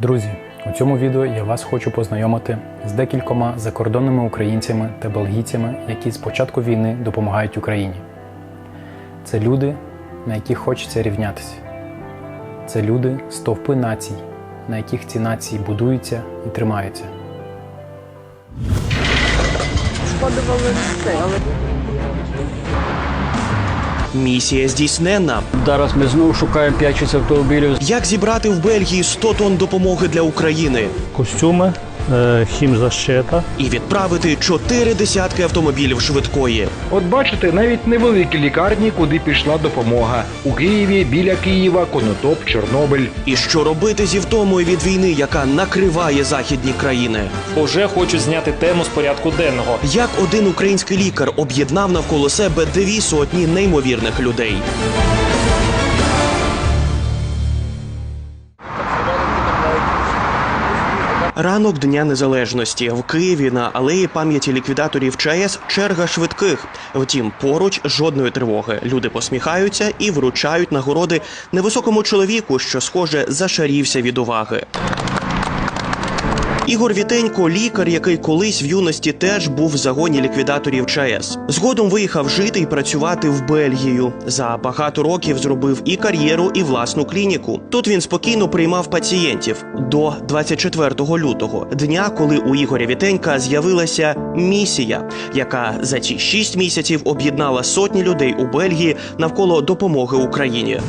Друзі, у цьому відео я вас хочу познайомити з декількома закордонними українцями та бельгійцями, які з початку війни допомагають Україні. Це люди, на яких хочеться рівнятися. Це люди стовпи націй, на яких ці нації будуються і тримаються. Подавали все, але Місія здійсненна. Зараз ми знову шукаємо 5-6 автомобілів. Як зібрати в Бельгії 100 тонн допомоги для України костюми, хімзащита. і відправити чотири десятки автомобілів швидкої. От бачите, навіть невеликі лікарні, куди пішла допомога. У Києві, біля Києва, Конотоп, Чорнобиль. І що робити зі втомою від війни, яка накриває західні країни? Уже хочуть зняти тему з порядку денного. Як один український лікар об'єднав навколо себе дві сотні неймовірних людей? Ранок Дня Незалежності в Києві на алеї пам'яті ліквідаторів ЧАЕС черга швидких. Втім, поруч жодної тривоги. Люди посміхаються і вручають нагороди невисокому чоловіку, що схоже зашарівся від уваги. Ігор Вітенько, лікар, який колись в юності теж був в загоні ліквідаторів ЧАЕС. Згодом виїхав жити і працювати в Бельгію. За багато років зробив і кар'єру, і власну клініку. Тут він спокійно приймав пацієнтів до 24 лютого, дня, коли у Ігоря Вітенька з'явилася місія, яка за ці шість місяців об'єднала сотні людей у Бельгії навколо допомоги Україні.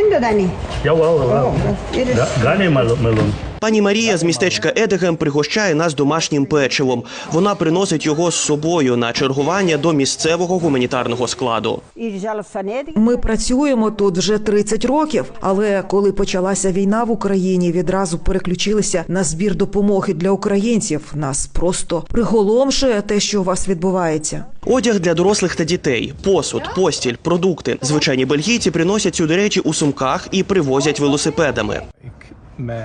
Linda, Dani. Ja, wow, wow. wow. Ja, gar nicht mal, Melon. Пані Марія з містечка Едегем пригощає нас домашнім печивом. Вона приносить його з собою на чергування до місцевого гуманітарного складу. Ми працюємо тут вже 30 років, але коли почалася війна в Україні, відразу переключилися на збір допомоги для українців. Нас просто приголомшує те, що у вас відбувається. Одяг для дорослих та дітей, посуд, постіль, продукти. Звичайні бельгійці приносять сюди речі у сумках і привозять велосипедами.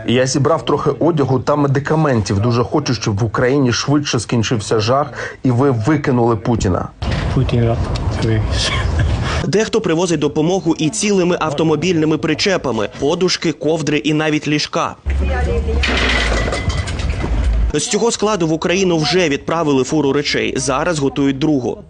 Я зібрав трохи одягу та медикаментів. Дуже хочу, щоб в Україні швидше скінчився жах, і ви викинули Путіна. Geweest. Дехто привозить допомогу і цілими автомобільними причепами, подушки, ковдри і навіть ліжка. З цього складу в Україну вже відправили фуру речей. Зараз готують другу.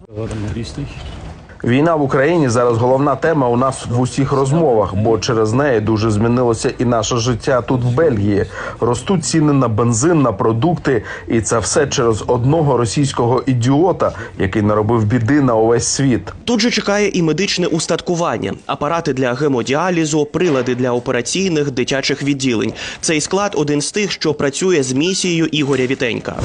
Війна в Україні зараз головна тема у нас в усіх розмовах, бо через неї дуже змінилося і наше життя тут в Бельгії. Ростуть ціни на бензин, на продукти, і це все через одного російського ідіота, який наробив біди на увесь світ. Тут же чекає і медичне устаткування, апарати для гемодіалізу, прилади для операційних дитячих відділень. Цей склад один з тих, що працює з місією Ігоря Вітенька.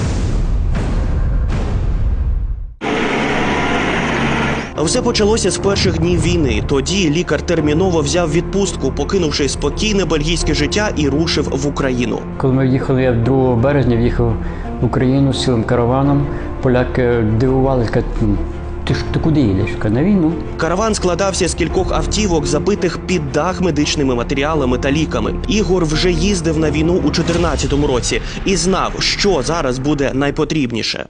Все почалося з перших днів війни. Тоді лікар терміново взяв відпустку, покинувши спокійне бельгійське життя і рушив в Україну. Коли ми їхали, я 2 березня в'їхав в Україну з цілим караваном. Поляки дивувалися, кажуть, «Ну, ти ж ти куди їдеш? На війну. Караван складався з кількох автівок, забитих під дах медичними матеріалами та ліками. Ігор вже їздив на війну у 2014 році і знав, що зараз буде найпотрібніше.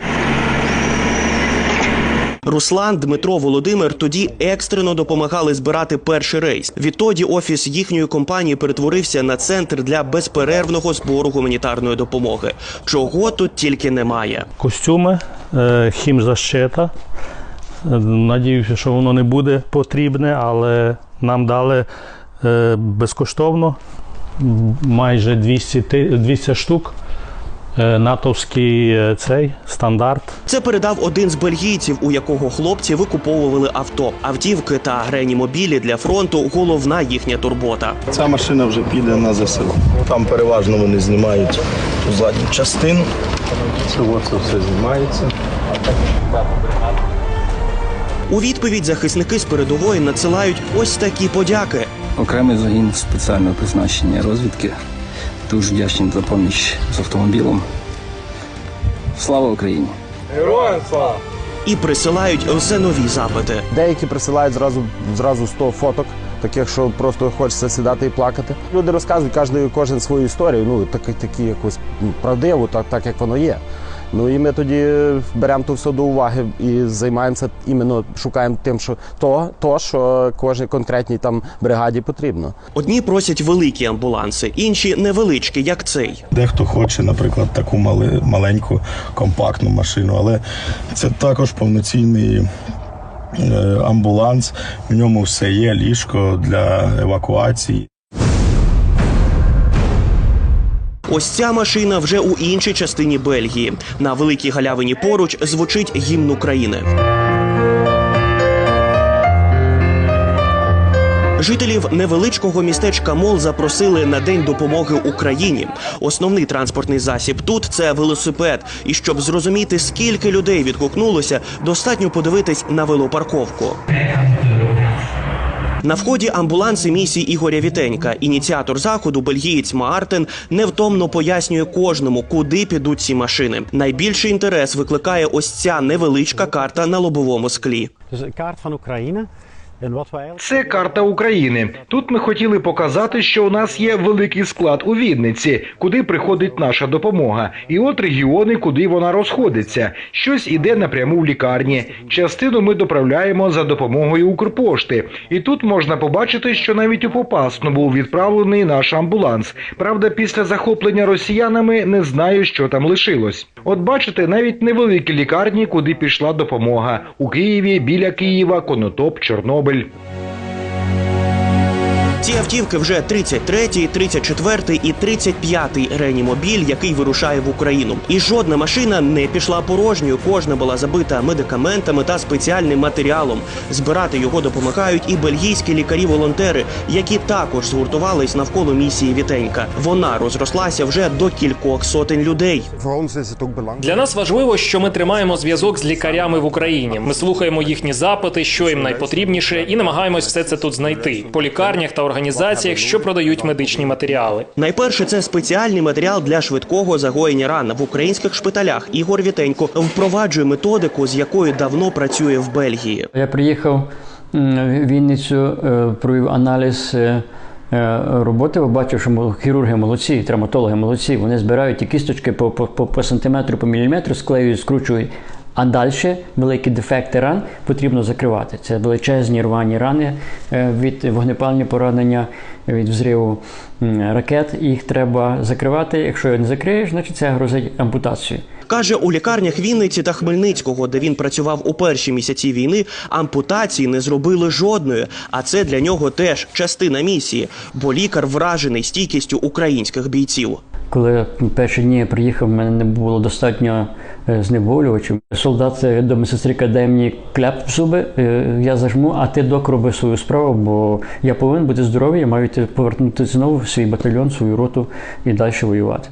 Руслан, Дмитро, Володимир тоді екстрено допомагали збирати перший рейс. Відтоді офіс їхньої компанії перетворився на центр для безперервного збору гуманітарної допомоги. Чого тут тільки немає. Костюми, е, хімзащита. Е, Надіюся, що воно не буде потрібне, але нам дали е, безкоштовно майже 200, 200 штук. Натовський цей стандарт. Це передав один з бельгійців, у якого хлопці викуповували авто. Автівки та реанімобілі для фронту головна їхня турбота. Ця машина вже піде на ЗСУ. Там переважно вони знімають ту задню частину. Цього це все знімається. У відповідь захисники з передової надсилають ось такі подяки. Окремий загін спеціального призначення розвідки. Дуже вдячний за поміч з автомобілем. Слава Україні! І присилають все нові запити. Деякі присилають зразу зразу 100 фоток, таких, що просто хочеться сідати і плакати. Люди розказують кожен, кожен свою історію, ну так, такі якусь правдиву, так, так як воно є. Ну і ми тоді беремо то все до уваги і займаємося іменно шукаємо тим, що то, то що кожній конкретній там бригаді потрібно. Одні просять великі амбуланси, інші невеличкі, як цей. Дехто хоче, наприклад, таку мали, маленьку компактну машину, але це також повноцінний амбуланс. В ньому все є, ліжко для евакуації. Ось ця машина вже у іншій частині Бельгії. На великій галявині поруч звучить гімн України. Жителів невеличкого містечка Мол запросили на день допомоги Україні. Основний транспортний засіб тут це велосипед. І щоб зрозуміти, скільки людей відгукнулося, достатньо подивитись на велопарковку. На вході амбуланси місії Ігоря Вітенька. Ініціатор заходу, бельгієць Маартен, невтомно пояснює кожному, куди підуть ці машини. Найбільший інтерес викликає ось ця невеличка карта на лобовому склі. Dus een Це карта України. Тут ми хотіли показати, що у нас є великий склад у Вінниці, куди приходить наша допомога. І от регіони, куди вона розходиться. Щось іде напряму в лікарні. Частину ми доправляємо за допомогою Укрпошти. І тут можна побачити, що навіть у Попасну був відправлений наш амбуланс. Правда, після захоплення росіянами не знаю, що там лишилось. От бачите, навіть невеликі лікарні, куди пішла допомога. У Києві, біля Києва, Конотоп, Чорнобиль. прибыль. Ці автівки вже 33-й, 34-й і 35-й реанімобіль, який вирушає в Україну. І жодна машина не пішла порожньою. Кожна була забита медикаментами та спеціальним матеріалом. Збирати його допомагають і бельгійські лікарі-волонтери, які також згуртувались навколо місії Вітенька. Вона розрослася вже до кількох сотень людей. Для нас важливо, що ми тримаємо зв'язок з лікарями в Україні. Ми слухаємо їхні запити, що їм найпотрібніше, і намагаємось все це тут знайти по лікарнях та організаціях, що продають медичні матеріали. Найперше це спеціальний матеріал для швидкого загоєння ран в українських шпиталях. Ігор Вітенько впроваджує методику, з якою давно працює в Бельгії. Я приїхав в Вінницю, е, провів аналіз е, е, роботи, побачив, що хірурги молодці, травматологи молодці. Вони збирають ті кісточки по, по, по, по сантиметру, по міліметру, склеюють, скручують. А далі великі дефекти ран потрібно закривати. Це величезні рвані рани е, від вогнепальні поранення, від взриву ракет. Їх треба закривати. Якщо не закриєш, значить це грозить ампутацією. Каже, у лікарнях Вінниці та Хмельницького, де він працював у перші місяці війни, ампутації не зробили жодної. А це для нього теж частина місії, бо лікар вражений стійкістю українських бійців. Коли перші дні я приїхав, в мене не було достатньо е, знеболювачів. Солдат е, до медсестри каже, дай мені кляп в зуби, е, я зажму, а ти док роби свою справу, бо я повинен бути здоровий, я маю повернути знову свій батальйон, свою роту і далі воювати.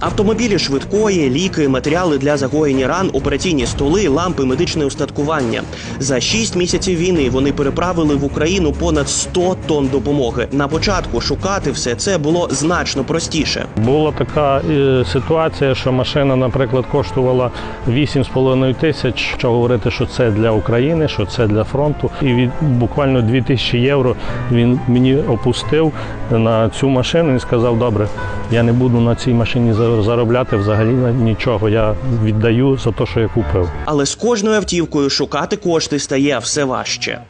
Автомобілі швидкої, ліки, матеріали для загоєння ран, операційні столи, лампи, медичне устаткування. За шість місяців війни вони переправили в Україну понад 100 тонн допомоги. На початку шукати все це було значно простіше. Була така е, ситуація, що машина, наприклад, коштувала 8,5 тисяч. Що говорити, що це для України, що це для фронту. І від буквально 2 тисячі євро він мені опустив на цю машину і сказав: добре, я не буду на цій машині за- заробляти взагалі нічого. Я віддаю за те, що я купив. Але з кожною автівкою шукати кошти стає все важче.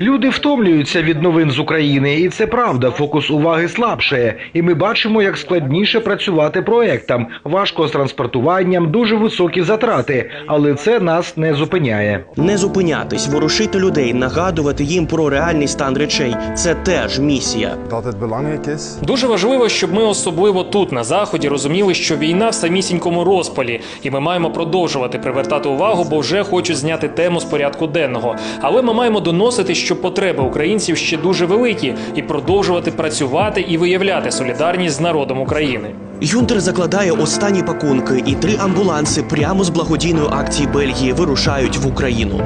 Люди втомлюються від новин з України, і це правда. Фокус уваги слабшає. І ми бачимо, як складніше працювати проектам. Важко з транспортуванням, дуже високі затрати, але це нас не зупиняє. Не зупинятись, ворушити людей, нагадувати їм про реальний стан речей це теж місія. Дуже важливо, щоб ми особливо тут на заході розуміли, що війна в самісінькому розпалі, і ми маємо продовжувати привертати увагу, бо вже хочуть зняти тему з порядку денного. Але ми маємо доносити, що потреби українців ще дуже великі, і продовжувати працювати і виявляти солідарність з народом України. Юнтер закладає останні пакунки, і три амбуланси прямо з благодійної акції Бельгії вирушають в Україну.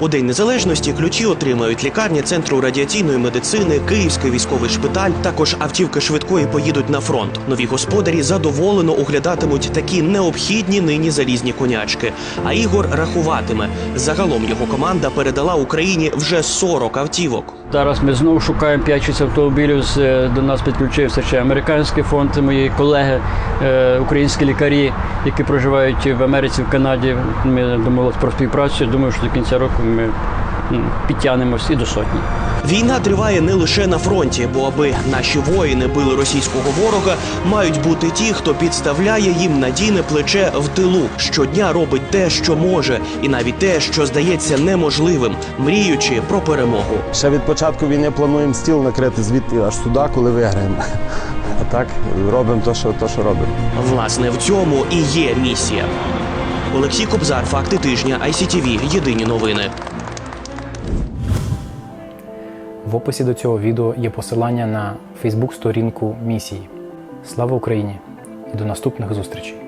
У День Незалежності ключі отримають лікарні Центру радіаційної медицини, Київський військовий шпиталь. Також автівки швидкої поїдуть на фронт. Нові господарі задоволено оглядатимуть такі необхідні нині залізні конячки. А Ігор рахуватиме. Загалом його команда передала Україні вже 40 автівок. Зараз ми знову шукаємо 5-6 автомобілів. Е, До нас підключився ще американський фонд, мої колеги, е, українські лікарі, які проживають в Америці, в Канаді. Ми домовилися про співпрацю. Думаю, що до кінця року ми ну, підтягнемось і до сотні. Війна триває не лише на фронті, бо аби наші воїни били російського ворога, мають бути ті, хто підставляє їм надійне плече в тилу. Щодня робить те, що може, і навіть те, що здається неможливим, мріючи про перемогу. Ще від початку війни плануємо стіл накрити звідти аж сюди, коли виграємо. А так робимо те, що, то, що робимо. Власне, в цьому і є місія. Олексій Кобзар, факти тижня, ICTV, Єдині новини. В описі до цього відео є посилання на Фейсбук-сторінку місії. Слава Україні! І до наступних зустрічей!